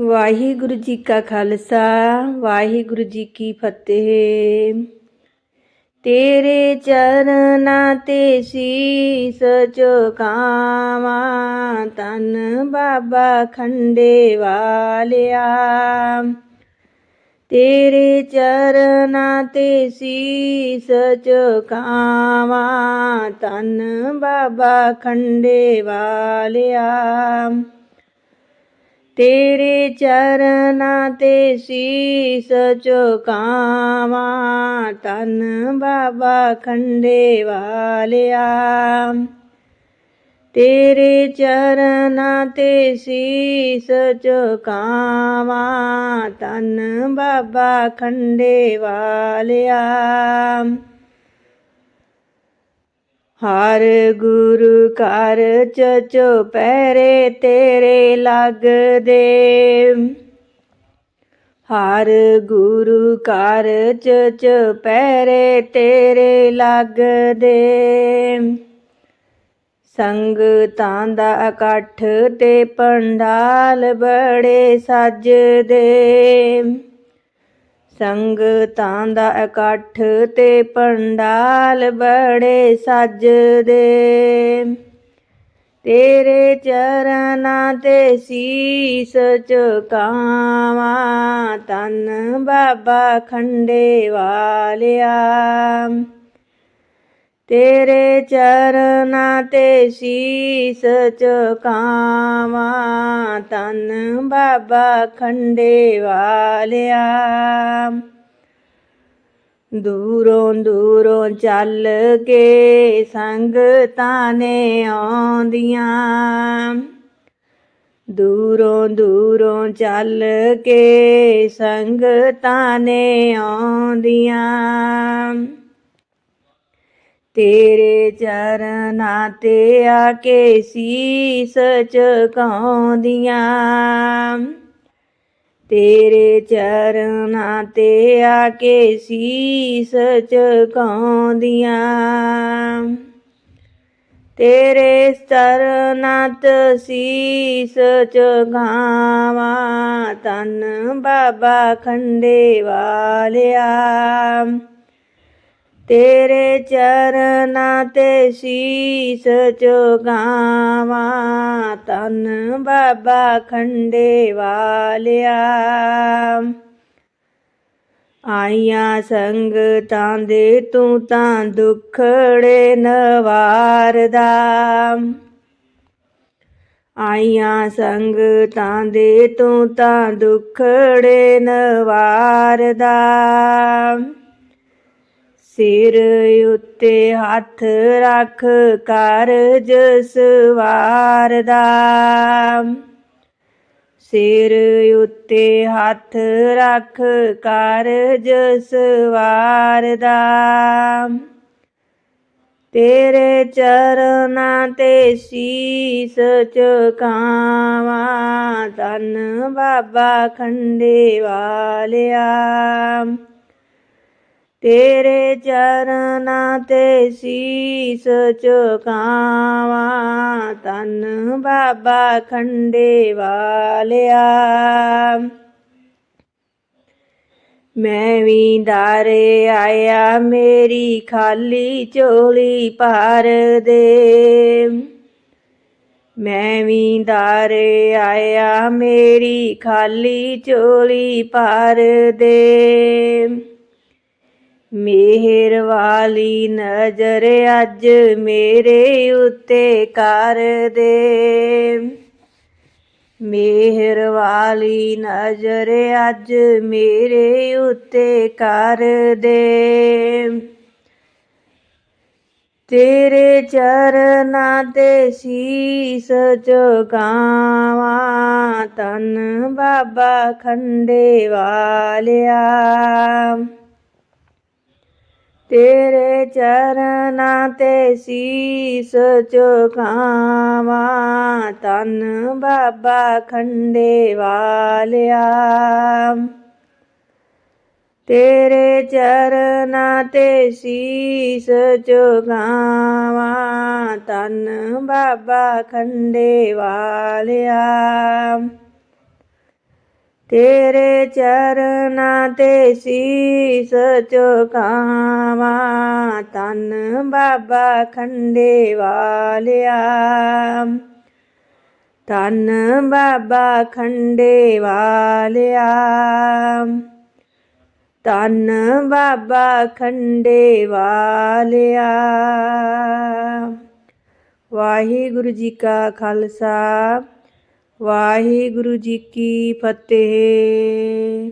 ਵਾਹਿਗੁਰੂ ਜੀ ਕਾ ਖਾਲਸਾ, ਵਾਹਿਗੁਰੂ ਜੀ ਕੀ ਫਤਿਹ। ਤੇਰੇ ਚਰਨਾਂ ਤੇ ਸੀਸ ਝੁਕਾਵਾਂ ਤਨ ਬਾਬਾ ਖੰਡੇ ਵਾਲਿਆ। ਤੇਰੇ ਚਰਨਾਂ ਤੇ ਸੀਸ ਝੁਕਾਵਾਂ ਤਨ ਬਾਬਾ ਖੰਡੇ ਵਾਲਿਆ। ਤੇਰੇ ਚਰਨਾਂ ਤੇ ਸੀਸ ਝੁਕਾਵਾਂ ਤਨ ਬਾਬਾ ਖੰਡੇ ਵਾਲਿਆ। ਤੇਰੇ ਚਰਨਾਂ ਤੇ ਸੀਸ ਝੁਕਾਵਾਂ ਤਨ ਬਾਬਾ ਖੰਡੇ ਵਾਲਿਆ। ਹਰ ਗੁਰੂ ਘਰ ਚ ਪੈਰੇ ਤੇਰੇ ਲੱਗਦੇ ਹਰ ਗੁਰੂ ਘਰ ਚ ਪੈਰੇ ਤੇਰੇ ਲੱਗਦੇ ਸੰਗਤਾਂ ਦਾ ਇਕੱਠ ਤੇ ਪੰਡਾਲ ਬੜੇ ਸਜਦੇ ਸੰਗਤਾਂ ਦਾ ਇਕੱਠ ਤੇ ਪੰਡਾਲ ਬੜੇ ਸਜਦੇ। ਤੇਰੇ ਚਰਨਾਂ ਤੇ ਸੀਸ ਝੁਕਾਵਾਂ ਤਨ ਬਾਬਾ ਖੰਡੇ ਵਾਲਿਆ। ਤੇਰੇ ਚਰਨਾਂ ਤੇ ਸੀਸ ਝੁਕਾਵਾਂ ਤਨ ਬਾਬਾ ਖੰਡੇ ਵਾਲਿਆ ਦੂਰੋਂ ਦੂਰੋਂ ਚੱਲ ਕੇ ਸੰਗਤਾਂ ਨੇ ਆਉਂਦੀਆਂ। ਦੂਰੋਂ ਦੂਰੋਂ ਚੱਲ ਕੇ ਸੰਗਤਾਂ ਨੇ ਆਉਂਦੀਆਂ। ਤੇਰੇ ਚਰਨਾਂ ਤੇ ਆ ਕੇ ਸੀਸ ਝੁਕਾਉਂਦੀਆਂ ਤੇਰੇ ਚਰਨਾਂ ਤੇ ਆ ਕੇ ਸੀਸ ਝੁਕਾਉਂਦੀਆਂ ਤੇਰੇ ਚਰਨਾਂ ਤੇ ਸੀਸ ਝੁਕਾਵਾਂ ਤਨ ਬਾਬਾ ਖੰਡੇ ਵਾਲਿਆ। ਤੇਰੇ ਚਰਨਾਂ ਤੇ ਸੀਸ ਝੁਕਾਵਾਂ ਤਨ ਬਾਬਾ ਖੰਡੇ ਵਾਲਿਆ। ਆਈਆਂ ਸੰਗਤਾਂ ਦੇ ਤੂੰ ਤਾਂ ਦੁਖੜੇ ਨਵਾਰਦਾ। ਆਈਆਂ ਸੰਗਤਾਂ ਦੇ ਤੂੰ ਤਾਂ ਦੁਖੜੇ ਨਵਾਰਦਾ। ਸਿਰ ਉੱਤੇ ਹੱਥ ਰੱਖ ਕਾਰਜ ਸਵਾਰਦਾ ਸਿਰ ਉੱਤੇ ਹੱਥ ਰੱਖ ਕਾਰਜ ਸਵਾਰਦਾ ਤੇਰੇ ਚਰਨਾਂ ਤੇ ਸੀਸ ਝੁਕਾਵਾਂ, ਧੰਨ ਬਾਬਾ ਖੰਡੇ ਵਾਲਿਆ। ਤੇਰੇ ਚਰਨਾਂ ਤੇ ਸੀਸ ਝੁਕਾਵਾਂ ਤਨ ਬਾਬਾ ਖੰਡੇ ਵਾਲਿਆ। ਮੈਂ ਵੀ ਦਾਰੇ ਆਇਆ, ਮੇਰੀ ਖਾਲੀ ਚੋਲੀ ਭਰ ਦੇ। ਮੈਂ ਵੀ ਦਾਰੇ ਆਇਆ, ਮੇਰੀ ਖਾਲੀ ਚੋਲੀ ਪਾਰ ਦੇ। ਮਿਹਰ ਵਾਲੀ ਨਜ਼ਰ ਅੱਜ ਮੇਰੇ ਉੱਤੇ ਕਰ ਦੇ। ਮਿਹਰ ਵਾਲੀ ਨਜ਼ਰ ਅੱਜ ਮੇਰੇ ਉੱਤੇ ਕਰ ਦੇ। ਤੇਰੇ ਚਰਨਾਂ ਤੇ ਸੀਸ ਝੁਕਾਵਾਂ ਤਨ ਬਾਬਾ ਖੰਡੇ ਵਾਲਿਆ। ਤੇਰੇ ਚਰਨਾਂ ਤੇ ਸੀਸ ਝੁਕਾਵਾਂ ਤਨ ਬਾਬਾ ਖੰਡੇ ਵਾਲਿਆ। ਤੇਰੇ ਚਰਨਾਂ ਤੇ ਸੀਸ ਝੁਕਾਵਾਂ ਤਨ ਬਾਬਾ ਖੰਡੇ ਵਾਲਿਆ। ਤੇਰੇ ਚਰਨਾਂ ਤੇ ਸੀਸ ਝੁਕਾਵਾਂ ਤਨ ਬਾਬਾ ਖੰਡੇ ਵਾਲਿਆ। ਤਨ ਬਾਬਾ ਖੰਡੇ ਵਾਲਿਆ। ਤਨ ਬਾਬਾ ਖੰਡੇ ਵਾਲਿਆ। ਵਾਹਿਗੁਰੂ ਜੀ ਕਾ ਖਾਲਸਾ। ਵਾਹਿਗੁਰੂ ਜੀ ਕੀ ਫਤਿਹ।